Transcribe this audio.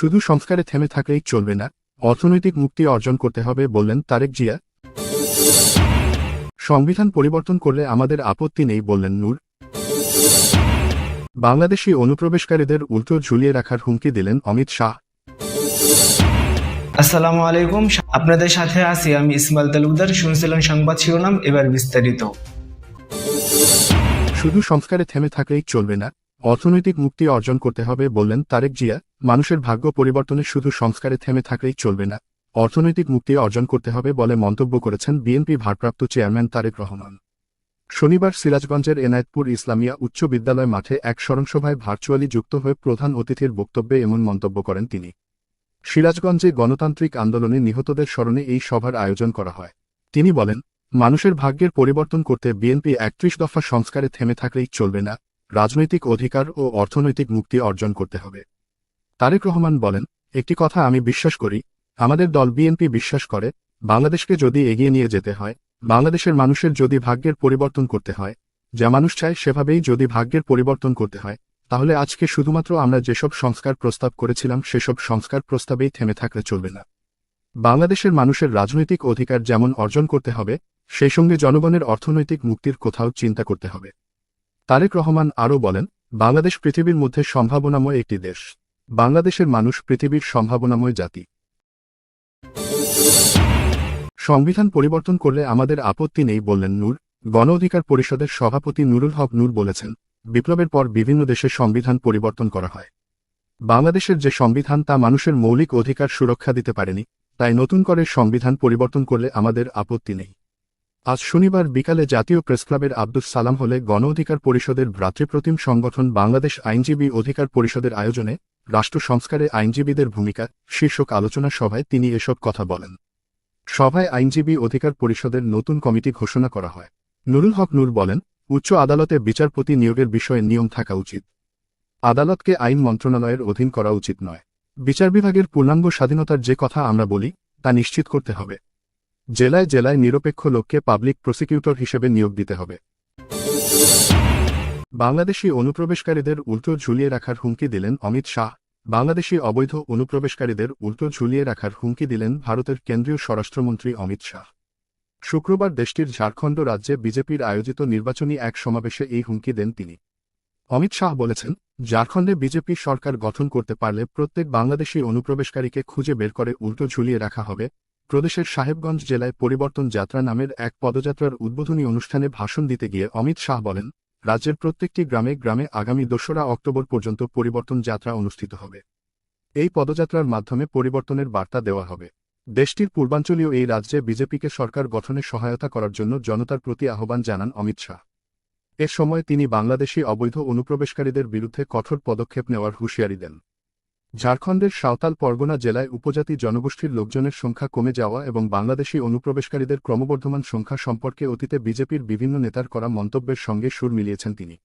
শুধু সংস্কারে থেমে থাকলেই চলবে না অর্থনৈতিক মুক্তি অর্জন করতে হবে বললেন তারেক জিয়া। সংবিধান পরিবর্তন করলে আমাদের আপত্তি নেই বললেন নূর। বাংলাদেশি অনুপ্রবেশকারীদের উল্টো ঝুলিয়ে রাখার হুমকি দিলেন অমিত শাহ। আসসালামু আলাইকুম আপনাদের সাথে আছি আমি ইসমাইল তালুকদার শুনছিলেন সংবাদ শিরোনাম এবার বিস্তারিত। শুধু সংস্কারে থেমে থাকলেই চলবে না অর্থনৈতিক মুক্তি অর্জন করতে হবে বললেন তারেক জিয়া, মানুষের ভাগ্য পরিবর্তনে শুধু সংস্কারে থেমে থাকলেই চলবে না। অর্থনৈতিক মুক্তি অর্জন করতে হবে বলে মন্তব্য করেছেন বিএনপি ভারপ্রাপ্ত চেয়ারম্যান তারেক রহমান। শনিবার সিরাজগঞ্জের এনায়েতপুর ইসলামিয়া উচ্চ বিদ্যালয় মাঠে এক স্মরণসভায় ভার্চুয়ালি যুক্ত হয়ে প্রধান অতিথির বক্তব্যে এমন মন্তব্য করেন তিনি। সিরাজগঞ্জে গণতান্ত্রিক আন্দোলনে নিহতদের স্মরণে এই সভার আয়োজন করা হয়। তিনি বলেন, মানুষের ভাগ্যের পরিবর্তন করতে বিএনপি একত্রিশ দফা সংস্কারে থেমে থাকলেই চলবে না। রাজনৈতিক অধিকার ও অর্থনৈতিক মুক্তি অর্জন করতে হবে। তারেক রহমান বলেন, একটি কথা আমি বিশ্বাস করি, আমাদের দল বিএনপি বিশ্বাস করে, বাংলাদেশকে যদি এগিয়ে নিয়ে যেতে হয়, বাংলাদেশের মানুষের যদি ভাগ্যের পরিবর্তন করতে হয়, যা মানুষ চায় সেভাবেই যদি ভাগ্যের পরিবর্তন করতে হয়, তাহলে আজকে শুধুমাত্র আমরা যেসব সংস্কার প্রস্তাব করেছিলাম সেসব সংস্কার প্রস্তাবেই থেমে থাকলে চলবে না। বাংলাদেশের মানুষের রাজনৈতিক অধিকার যেমন অর্জন করতে হবে, সেই সঙ্গে জনগণের অর্থনৈতিক মুক্তির কোথাও চিন্তা করতে হবে। তারেক রহমান আরও বলেন, বাংলাদেশ পৃথিবীর মধ্যে সম্ভাবনাময় একটি দেশ। বাংলাদেশের মানুষ পৃথিবীর সম্ভাবনাময় জাতি। সংবিধান পরিবর্তন করলে আমাদের আপত্তি নেই বললেন নূর। গণ অধিকার পরিষদের সভাপতি নুরুল হক নূর বলেছেন, বিপ্লবের পর বিভিন্ন দেশে সংবিধান পরিবর্তন করা হয়। বাংলাদেশের যে সংবিধান তা মানুষের মৌলিক অধিকার সুরক্ষা দিতে পারেনি, তাই নতুন করে সংবিধান পরিবর্তন করলে আমাদের আপত্তি নেই। আজ শনিবার বিকালে জাতীয় প্রেসক্লাবের আব্দুস সালাম হলে গণ অধিকার পরিষদের ভ্রাতৃপ্রতিম সংগঠন বাংলাদেশ আইনজীবী অধিকার পরিষদের আয়োজনে রাষ্ট্র সংস্কারে আইনজীবীদের ভূমিকা, শীর্ষক আলোচনা সভায় তিনি এসব কথা বলেন। সভায় আইনজীবী অধিকার পরিষদের নতুন কমিটি ঘোষণা করা হয়। নুরুল হক নূর বলেন, উচ্চ আদালতে বিচারপতি নিয়োগের বিষয়ে নিয়ম থাকা উচিত। আদালতকে আইন মন্ত্রণালয়ের অধীন করা উচিত নয়। বিচার বিভাগের পূর্ণাঙ্গ স্বাধীনতার যে কথা আমরা বলি, তা নিশ্চিত করতে হবে। জেলায় জেলায় নিরপেক্ষ লোককে পাবলিক প্রসিকিউটর হিসেবে নিয়োগ দিতে হবে। বাংলাদেশি অনুপ্রবেশকারীদের উল্টো ঝুলিয়ে রাখার হুমকি দিলেন অমিত শাহ। বাংলাদেশি অবৈধ অনুপ্রবেশকারীদের উল্টো ঝুলিয়ে রাখার হুমকি দিলেন ভারতের কেন্দ্রীয় স্বরাষ্ট্রমন্ত্রী অমিত শাহ। শুক্রবার দেশটির ঝাড়খণ্ড রাজ্যে বিজেপির আয়োজিত নির্বাচনী এক সমাবেশে এই হুমকি দেন তিনি। অমিত শাহ বলেছেন, ঝাড়খণ্ডে বিজেপি সরকার গঠন করতে পারলে প্রত্যেক বাংলাদেশি অনুপ্রবেশকারীকে খুঁজে বের করে উল্টো ঝুলিয়ে রাখা হবে। প্রদেশের সাহেবগঞ্জ জেলায় পরিবর্তন যাত্রা নামের এক পদযাত্রার উদ্বোধনী অনুষ্ঠানে ভাষণ দিতে গিয়ে অমিত শাহ বলেন, রাজ্যের প্রত্যেকটি গ্রামে গ্রামে আগামী দোসরা অক্টোবর পর্যন্ত পরিবর্তন যাত্রা অনুষ্ঠিত হবে। এই পদযাত্রার মাধ্যমে পরিবর্তনের বার্তা দেওয়া হবে। দেশটির পূর্বাঞ্চলীয় এই রাজ্যে বিজেপিকে সরকার গঠনে সহায়তা করার জন্য জনতার প্রতি আহ্বান জানান অমিত শাহ। এ সময় তিনি বাংলাদেশি অবৈধ অনুপ্রবেশকারীদের বিরুদ্ধে কঠোর পদক্ষেপ নেওয়ার হুঁশিয়ারি দেন। ঝাড়খণ্ডের সাঁওতাল পরগনা জেলায় উপজাতি জনগোষ্ঠীর লোকজনের সংখ্যা কমে যাওয়া এবং বাংলাদেশি অনুপ্রবেশকারীদের ক্রমবর্ধমান সংখ্যা সম্পর্কে অতীতে বিজেপির বিভিন্ন নেতার করা মন্তব্যের সঙ্গে সুর মিলিয়েছেন তিনি।